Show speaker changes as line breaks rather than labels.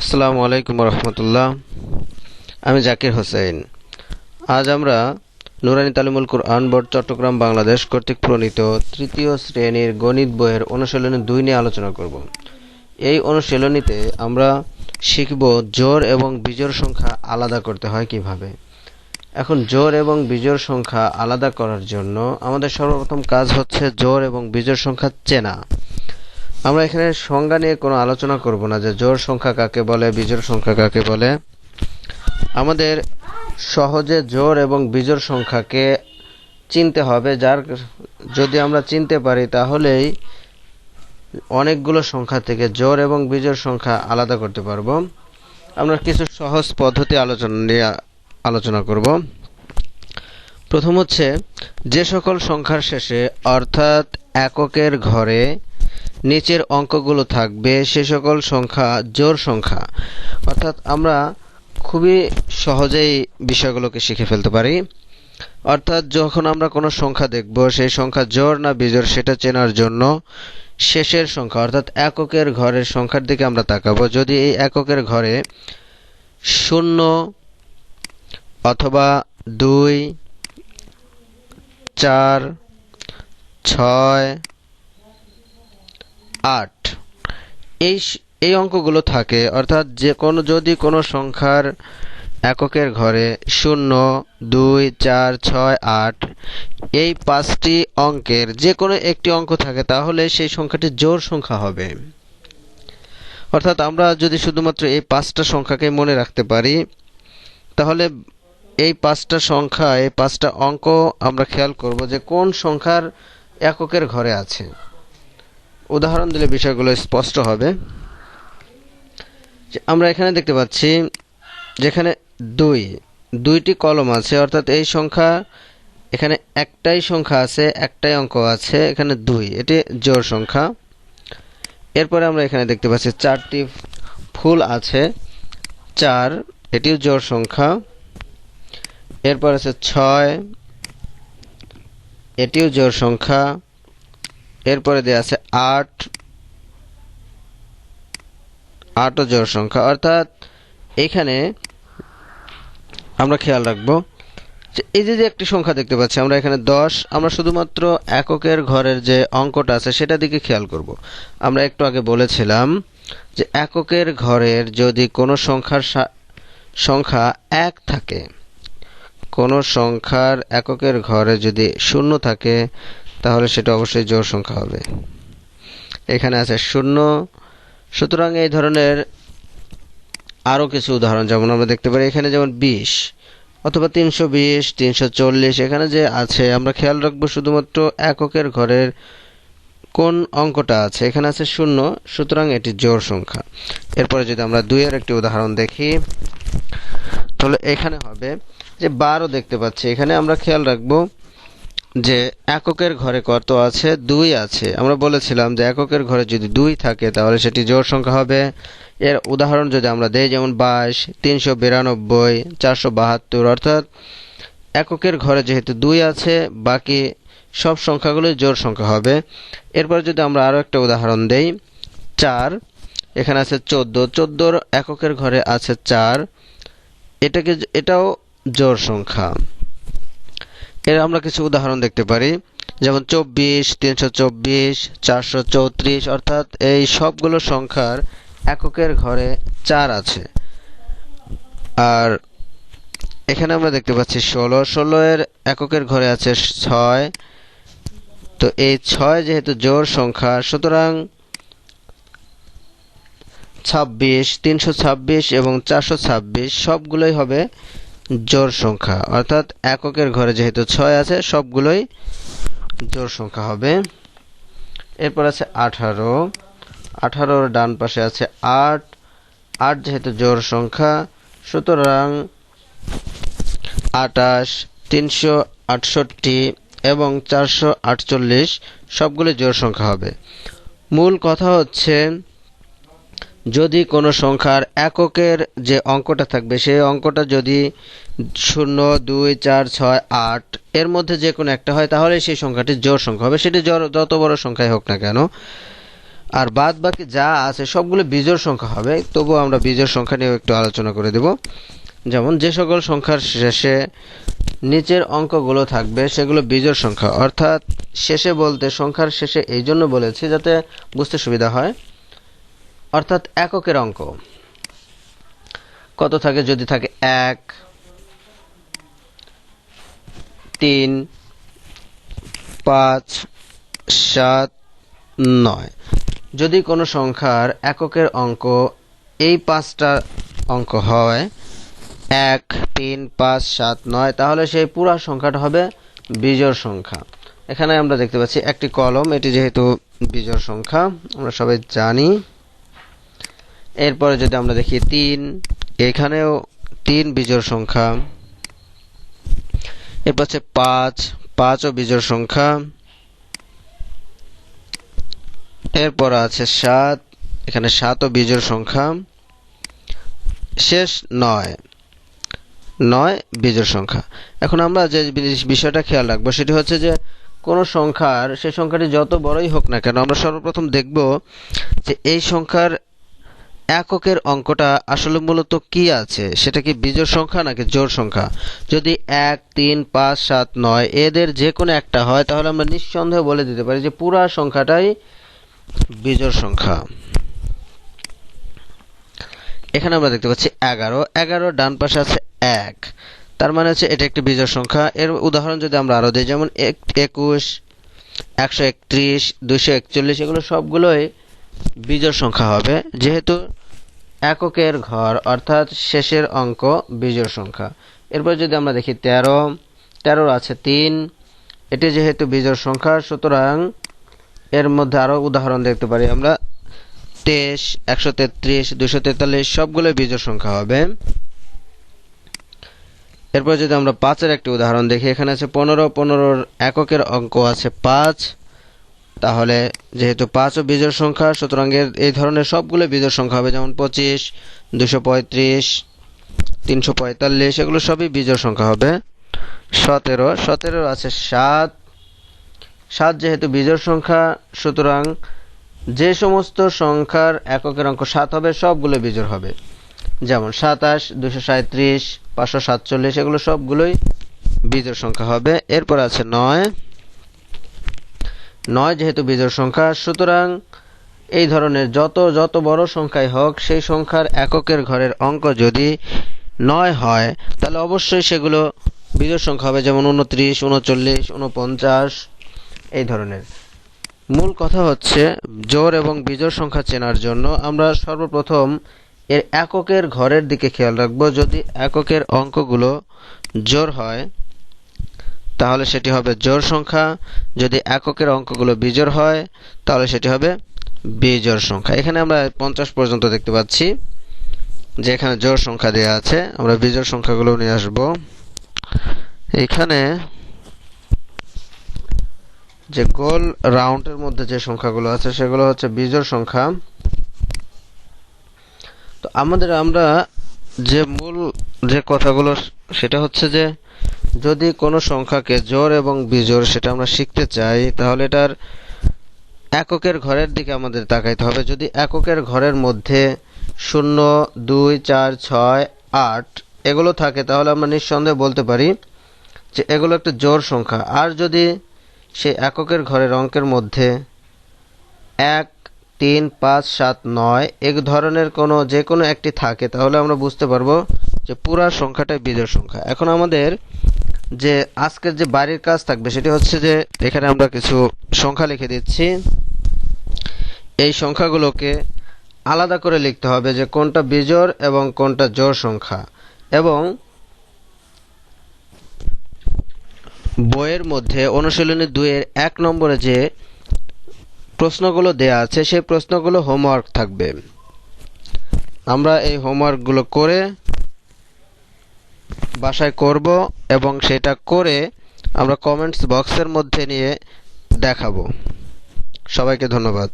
আসসালামু আলাইকুম রহমতুল্লাহ আমি জাকির হোসেন। আজ আমরা নুরানি তালিমুল কুরআন বোর্ড চট্টগ্রাম বাংলাদেশ কর্তৃক প্রণীত তৃতীয় শ্রেণির গণিত বইয়ের অনুশীলনী দুই নিয়ে আলোচনা করব। এই অনুশীলনীতে আমরা শিখব জোর এবং বিজোর সংখ্যা আলাদা করতে হয় কীভাবে। এখন জোর এবং বিজোড় সংখ্যা আলাদা করার জন্য আমাদের সর্বপ্রথম কাজ হচ্ছে জোর এবং বিজোড় সংখ্যা চেনা। আমরা এখানে সংজ্ঞা নিয়ে কোনো আলোচনা করব না যে জোর সংখ্যা কাকে বলে, বিজোড় সংখ্যা কাকে বলে। আমাদের সহজে জোর এবং বিজোড় সংখ্যাকে চিনতে হবে। যার যদি আমরা চিনতে পারি তাহলেই অনেকগুলো সংখ্যা থেকে জোর এবং বিজোড় সংখ্যা আলাদা করতে পারব। আমরা কিছু সহজ পদ্ধতি আলোচনা নিয়ে আলোচনা করব। প্রথম হচ্ছে, যে সকল সংখ্যার শেষে, অর্থাৎ এককের ঘরে নিচের অঙ্কগুলো থাকবে, সে সকল সংখ্যা জোর সংখ্যা। অর্থাৎ আমরা খুবই সহজেই বিষয়গুলোকে শিখে ফেলতে পারি। অর্থাৎ যখন আমরা কোনো সংখ্যা দেখব, সেই সংখ্যা জোর না বিজোড়, সেটা চেনার জন্য শেষের সংখ্যা, অর্থাৎ এককের ঘরের সংখ্যার দিকে আমরা তাকাবো। যদি এই এককের ঘরে শূন্য অথবা দুই, চার, ছয়, আট। এই এই অঙ্কগুলো থাকে, অর্থাৎ যে কোনো, যদি কোনো সংখ্যার এককের ঘরে শূন্য, দুই, চার, ছয়, আট এই পাঁচটি অঙ্কের যে কোনো একটি অঙ্ক থাকে, তাহলে সেই সংখ্যাটি জোর সংখ্যা হবে। অর্থাৎ আমরা যদি শুধুমাত্র এই পাঁচটা সংখ্যাকে মনে রাখতে পারি, তাহলে এই পাঁচটা সংখ্যা, এই পাঁচটা অঙ্ক আমরা খেয়াল করব যে কোন সংখ্যার এককের ঘরে আছে। উদাহরণ দিলে বিষয়গুলো স্পষ্ট হবে। আমরা এখানে দেখতে পাচ্ছি যেখানে দুই, দুইটি কলম আছে, অর্থাৎ এই সংখ্যা এখানে একটাই সংখ্যা আছে, একটাই অঙ্ক আছে, এখানে দুই, এটি জোর সংখ্যা। এরপরে আমরা এখানে দেখতে পাচ্ছি চারটি ফুল আছে, চার, এটিও জোর সংখ্যা। এরপর আছে ছয়। এটিও জোর সংখ্যা। এরপরে দেওয়া আছে আট। আটও জোর সংখ্যা। অর্থাৎ এখানে আমরা খেয়াল রাখব যে এই যে একটি সংখ্যা দেখতে পাচ্ছি, আমরা এখানে দশ, আমরা শুধুমাত্র এককের ঘরের যে অঙ্কটা আছে সেটা দিকে খেয়াল করব। আমরা একটু আগে বলেছিলাম যে এককের ঘরের যদি কোনো সংখ্যার সংখ্যা এক থাকে কোনো সংখ্যার এককের ঘরে যদি শূন্য থাকে, তাহলে সেটা অবশ্যই জোর সংখ্যা হবে। এখানে আছে শূন্য। সুতরাং এই ধরনের আরও কিছু উদাহরণ, যেমন আমরা দেখতে পারি এখানে যেমন বিশ অথবা তিনশো বিশ, তিনশো চল্লিশ, এখানে যে আছে, আমরা খেয়াল রাখব শুধুমাত্র এককের ঘরের কোন অঙ্কটা আছে। এখানে আছে শূন্য, সুতরাং এটি জোর সংখ্যা। এরপরে যদি আমরা দুইয়ের একটি উদাহরণ দেখি, তাহলে এখানে হবে যে বারো দেখতে পাচ্ছি। এখানে আমরা খেয়াল রাখব যে এককের ঘরে কত আছে? দুই আছে। আমরা বলেছিলাম যে এককের ঘরে যদি দুই থাকে তাহলে সেটি জোর সংখ্যা হবে। এর উদাহরণ যদি আমরা দেই, যেমন বাইশ, তিনশো বিরানব্বই, চারশো বাহাত্তর, অর্থাৎ এককের ঘরে যেহেতু দুই আছে, বাকি সব সংখ্যাগুলোই জোর সংখ্যা হবে। এরপর যদি আমরা আরও একটা উদাহরণ দেই, চার, এখানে আছে চোদ্দ, চোদ্দোর এককের ঘরে আছে চার। এটাকে এটাও জোড় সংখ্যা। এর আমরা কিছু উদাহরণ দেখতে পারি। যেমন চব্বিশ, তিনশো চব্বিশ, চারশো চৌত্রিশ, অর্থাৎ এই সবগুলো সংখ্যার এককের ঘরে চার আছে। আর এখানে আমরা দেখতে পাচ্ছি ষোলো। ষোলো এর এককের ঘরে আছে ছয়। তো এই ছয় যেহেতু জোর সংখ্যা, সুতরাং ছাব্বিশ, তিনশো ছাব্বিশ এবং চারশো ছাব্বিশ সবগুলোই হবে জোড় সংখ্যা। অর্থাৎ এককের ঘরে যেহেতু ছয় আছে, সবগুলোই জোর সংখ্যা হবে। এরপর আছে আঠারো। আঠারোর ডান পাশে আছে আট। আট যেহেতু জোর সংখ্যা, সুতরাং আটাশ, তিনশো আটষট্টি এবং চারশো আটচল্লিশ সবগুলো জোর সংখ্যা হবে। মূল কথা হচ্ছে যদি কোনো সংখ্যার এককের যে অঙ্কটা থাকবে, সেই অঙ্কটা যদি শূন্য, দুই, চার, ছয়, আট, এর মধ্যে যে কোনো একটা হয়, তাহলে সেই সংখ্যাটি জোর সংখ্যা হবে। সেটি জোড়- যত বড় সংখ্যাই হোক না কেন। আর বাদ বাকি যা আছে, সবগুলো বিজোড় সংখ্যা হবে। তবুও আমরা বিজোড় সংখ্যা নিয়েও একটু আলোচনা করে দেব। যেমন, যে সকল সংখ্যার শেষে নিচের অঙ্কগুলো থাকবে, সেগুলো বিজোড় সংখ্যা। অর্থাৎ শেষে বলতে সংখ্যার শেষে এই জন্য বলেছি যাতে বুঝতে সুবিধা হয়। অর্থাৎ এককের অঙ্ক। কত থাকে? যদি থাকে এক, তিন, পাঁচ, সাত, নয়। যদি কোনো সংখ্যার এককের অঙ্ক এই পাঁচটা অঙ্ক হয়, এক, তিন, পাঁচ, সাত, নয়, তাহলে সেই পুরো সংখ্যাটা হবে বিজোড় সংখ্যা। এখানে আমরা দেখতে পাচ্ছি একটি কলম, এটি যেহেতু বিজোড় সংখ্যা, আমরা সবাই জানি। এরপরে যদি আমরা দেখি তিন, এখানেও তিন বিজোড় সংখ্যা। এরপর হচ্ছে পাঁচ, পাঁচও বিজোড় সংখ্যা। এরপর আছে সাত, এখানে সাতও বিজোড় সংখ্যা। শেষ নয় নয় বিজোড় সংখ্যা। এখন আমরা যে বিষয়টা খেয়াল রাখব, সেটি হচ্ছে যে কোনো সংখ্যার, সেই সংখ্যাটি যত বড়ই হোক না কেন, আমরা সর্বপ্রথম দেখব যে এই সংখ্যার এককের অঙ্কটা আসলে মূলত কি আছে? সেটা কি বিজোড় সংখ্যা নাকি জোড় সংখ্যা? যদি এক, তিন, পাঁচ, সাত, নয় এদের যে কোনো একটা হয়, তাহলে আমরা নিঃসন্দেহে বলে দিতে পারি যে পুরা সংখ্যাটাই বিজোড় সংখ্যা। এখানে আমরা দেখতে পাচ্ছি এগারো। এগারো ডান পাশে আছে এক। তার মানে হচ্ছে এটা একটি বিজোড় সংখ্যা। এর উদাহরণ যদি আমরা আরও দিই, যেমন এক- একুশ, একশো একত্রিশ দুশো একচল্লিশ, এগুলো সবগুলোই বিজোড় সংখ্যা হবে। যেহেতু এককের ঘর, অর্থাৎ শেষের অঙ্ক বিজোড় সংখ্যা। এরপর যদি আমরা দেখি তেরো তেরোর আছে তিন, এটি যেহেতু বিজোড় সংখ্যা, সুতরাং এর মধ্যে আরও উদাহরণ দেখতে পারি আমরা। তেইশ, একশো তেত্রিশ, দুশো তেতাল্লিশ সবগুলো বিজোড় সংখ্যা হবে। এরপর যদি আমরা পাঁচের একটি উদাহরণ দেখি, এখানে আছে পনেরো, পনেরোর এককের অঙ্ক আছে পাঁচ। তাহলে যেহেতু পাঁচ ও বিজোড় সংখ্যা, সুতরাং এই ধরনের সবগুলো বিজোড় সংখ্যা হবে, যেমন পঁচিশ, দুশো পঁয়ত্রিশ, তিনশো পঁয়তাল্লিশ, এগুলো সবই বিজোড় সংখ্যা হবে। সতেরো সতেরো আছে সাত। সাত যেহেতু বিজোড় সংখ্যা, সুতরাং যে সমস্ত সংখ্যার এককের অঙ্ক সাত হবে, সবগুলো বিজোড় হবে। যেমন সাতাশ, দুশো সাঁত্রিশ পাঁচশো সাতচল্লিশ, এগুলো সবগুলোই বিজোড় সংখ্যা হবে। এরপর আছে নয়। নয় যেহেতু বিজোড় সংখ্যা, সুতরাং এই ধরনের যত যত বড় সংখ্যাই হোক, সেই সংখ্যার এককের ঘরের অঙ্ক যদি নয় হয়, তাহলে অবশ্যই সেগুলো বিজোড় সংখ্যা হবে, যেমন উনত্রিশ, উনচল্লিশ, উনপঞ্চাশ, এই ধরনের। মূল কথা হচ্ছে জোর এবং বিজোড় সংখ্যা চেনার জন্য আমরা সর্বপ্রথম এর এককের ঘরের দিকে খেয়াল রাখব। যদি এককের অঙ্কগুলো জোর হয় তাহলে সেটি হবে জোড় সংখ্যা। যদি এককের অঙ্কগুলো বিজোড় হয়, তাহলে সেটি হবে বিজোড় সংখ্যা। এখানে আমরা পঞ্চাশ পর্যন্ত দেখতে পাচ্ছি যে এখানে জোড় সংখ্যা দেওয়া আছে। আমরা বিজোড় সংখ্যাগুলো নিয়ে আসব। এখানে যে গোল রাউন্ডের মধ্যে যে সংখ্যাগুলো আছে, সেগুলো হচ্ছে বিজোড় সংখ্যা। তো আমাদের আমরা যে মূল যে কথাগুলো, সেটা হচ্ছে যে যদি কোনো সংখ্যাকে জোর এবং বিজোর সেটা আমরা শিখতে চাই, তাহলে এটার এককের ঘরের দিকে আমাদের তাকাইতে হবে। যদি এককের ঘরের মধ্যে শূন্য, দুই, চার, ছয়, আট এগুলো থাকে, তাহলে আমরা নিঃসন্দেহে বলতে পারি যে এগুলো একটা জোর সংখ্যা। আর যদি সেই এককের ঘরের অঙ্কের মধ্যে এক, তিন, পাঁচ, সাত, নয় এক ধরনের কোনো যে কোনো একটি থাকে, তাহলে আমরা বুঝতে পারব যে পুরা সংখ্যাটাই বিজোড় সংখ্যা। এখন আমাদের যে আজকের যে বাড়ির কাজ থাকবে সেটি হচ্ছে যে এখানে আমরা কিছু সংখ্যা লিখে দিচ্ছি। এই সংখ্যাগুলোকে আলাদা করে লিখতে হবে যে কোনটা বিজোড় এবং কোনটা জোড় সংখ্যা। এবং বইয়ের মধ্যে অনুশীলনী দুইয়ের এক নম্বরে যে প্রশ্নগুলো দেয়া আছে, সেই প্রশ্নগুলো হোমওয়ার্ক থাকবে। আমরা এই হোমওয়ার্কগুলো করে বাসায় করব এবং সেটা করে আমরা কমেন্টস বক্সের মধ্যে নিয়ে দেখাবো। সবাইকে ধন্যবাদ।